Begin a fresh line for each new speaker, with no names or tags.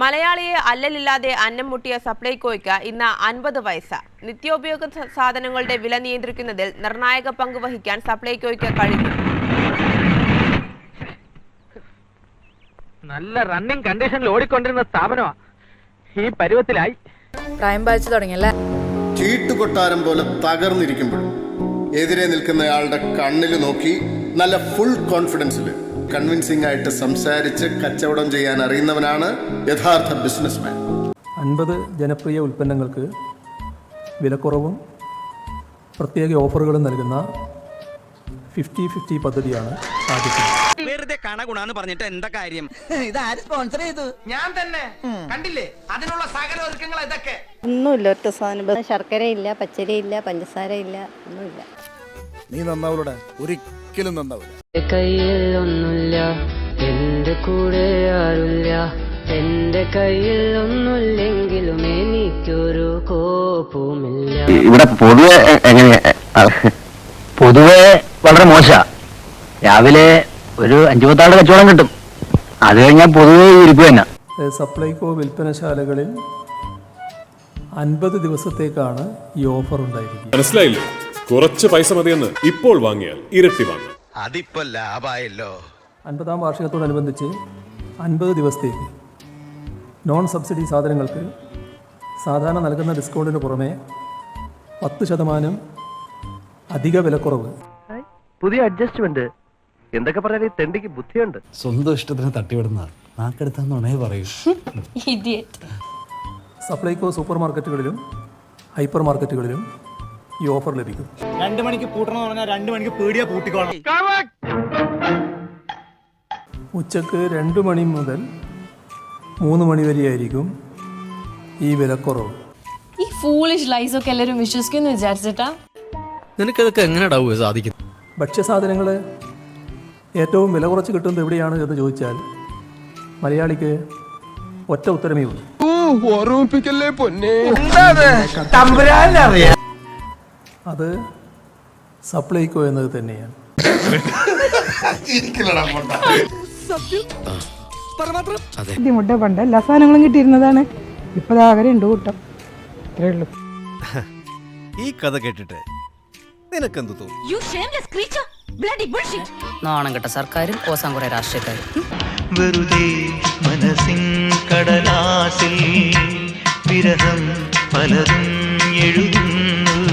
മലയാളിയെ അല്ലലില്ലാതെ അന്നം മുട്ടിയ സപ്ലൈകോയ്ക്ക് ഇന്ന് അൻപത് വയസ്സ്. നിത്യോപയോഗ സാധനങ്ങളുടെ വില നിയന്ത്രിക്കുന്നതിൽ നിർണായക പങ്ക് വഹിക്കാൻ സപ്ലൈകോയ്ക്ക് കഴിഞ്ഞു.
നല്ല റണ്ണിങ് കണ്ടീഷനിൽ ഓടിക്കൊണ്ടിരുന്ന സ്ഥാപനമാ. ഈ പരുവത്തിലായി.
പ്രായം ബാധിച്ചു തുടങ്ങിയല്ലേ?
ചീട്ടുകൊട്ടാരം പോലെ തകർന്നിരിക്കുമ്പോഴും എതിരെ നിൽക്കുന്നയാളുടെ കണ്ണിൽ നോക്കി നല്ല ഫുൾ കോൺഫിഡൻസിൽ കൺവിൻസിംഗ് ആയിട്ട് സംസാരിച്ച് കച്ചവടം ചെയ്യാൻ അറിയുന്നവനാണ് യഥാർത്ഥ ബിസിനസ്മാൻ
അൻപത് ജനപ്രിയ ഉൽപ്പന്നങ്ങൾക്ക് വിലക്കുറവും പ്രത്യേക ഓഫറുകളും നൽകുന്ന ഫിഫ്റ്റി ഫിഫ്റ്റി പദ്ധതിയാണ് ആദ്യത്തെ.
വെറുതെ കണ ഗുണാന്ന് പറഞ്ഞിട്ട് എന്താ കാര്യം?
ഇത് ആര് സ്പോൺസർ ചെയ്തു?
ഞാൻ തന്നെ. കണ്ടില്ലേ? അതിനുള്ള സകല ഒരുക്കങ്ങൾ ഇതൊക്കെ.
ഒന്നുമില്ല ഒറ്റ സാധനം. ശർക്കരയില്ല പച്ചരിയില്ല പഞ്ചസാരയില്ല ഒന്നുമില്ല.
നീ നന്നാവൂലടാ. ഒരിക്കലും നന്നാവൂല.
കയ്യിൽ ഒന്നുമില്ല എന്റെ കൂടെ ആരുമില്ല. എന്റെ കയ്യിൽ ഒന്നുമില്ലെങ്കിലും എനിക്കൊരു കോപ്പുമില്ല.
ഇവിടെ പൊതുവെ എങ്ങനെയാ പൊതുവെ വളരെ മോശ. രാവിലെ ഒരു അഞ്ചു പത്താട് കച്ചവടം കിട്ടും. അത് കഴിഞ്ഞാൽ പൊതുവെ ഇരിപ്പ് തന്നെ.
സപ്ലൈകോ വിൽപ്പനശാലകളിൽ അൻപത് ദിവസത്തേക്കാണ് ഈ ഓഫർ ഉണ്ടായിരിക്കുന്നത്
മനസ്സിലായില്ലേ? കുറച്ച് പൈസ മതിയെന്ന് ഇപ്പോൾ വാങ്ങിയാൽ ഇരട്ടി വാങ്ങാം.
അതിപ്പോ ലാഭായല്ലോ.
അൻപതാം വാർഷികത്തോടനുബന്ധിച്ച് അൻപത് ദിവസത്തേക്ക് നോൺ സബ്സിഡി സാധനങ്ങൾക്ക് സാധാരണ നൽകുന്ന ഡിസ്കൗണ്ടിന് പുറമെ പത്ത് ശതമാനം അധിക വിലക്കുറവ്.
പുതിയ അഡ്ജസ്റ്റ്മെന്റ് എന്തൊക്കെ പറഞ്ഞാൽ ഈ തെണ്ടിക്ക് ബുദ്ധിയുണ്ട്.
സ്വന്തം ഇഷ്ടത്തിന് തട്ടിവിടുന്ന നാക്കെടുത്താന്നുണേ പറയൂ.
സപ്ലൈകോ സൂപ്പർ മാർക്കറ്റുകളിലും ഹൈപ്പർ മാർക്കറ്റുകളിലും ഈ ഓഫർ ലഭിക്കും.
രണ്ടു മണിക്ക് പൂട്ടണം പറഞ്ഞാൽ രണ്ടു മണിക്ക് പേടിയാ പൂട്ടിക്കോളാം
ഉച്ചയ്ക്ക് രണ്ട് മണി മുതൽ മൂന്ന് മണി വരെയായിരിക്കും ഈ വിലക്കുറവ്.
ഈ ഫൂളിഷ് ലൈസ് ഒക്കെ എല്ലാവരും വിശ്വസിക്കുന്നു വിചാരിച്ചിട്ടാ?
നിനക്കതൊക്കെ എങ്ങനെയാടാവുക സാധിക്കും
ഭക്ഷ്യസാധനങ്ങൾ ഏറ്റവും വില കുറച്ച് കിട്ടുന്നത് എവിടെയാണ് എന്ന് ചോദിച്ചാൽ മലയാളിക്ക് ഒറ്റ ഉത്തരമേ ഉള്ളൂ. അത് സപ്ലൈകോ എന്നത് തന്നെയാണ്.
ബുദ്ധിമുട്ട് പണ്ട് എല്ലാ സാധനങ്ങളും കിട്ടിയിരുന്നതാണ്. ഇപ്പൊ ആകെ രണ്ട് കൂട്ടം. ഇത്രേ ഉള്ളൂ.
ഈ കഥ കേട്ടിട്ട് നിനക്കെന്ത് തോന്നുന്നു
നാണം കെട്ട സർക്കാരും ഓസാം കുറെ രാഷ്ട്രീയക്കാരും.
വെറുതെ മനസ്സിൻ കടലാസിൽ വിരഹം പലതും എഴുതുന്നു.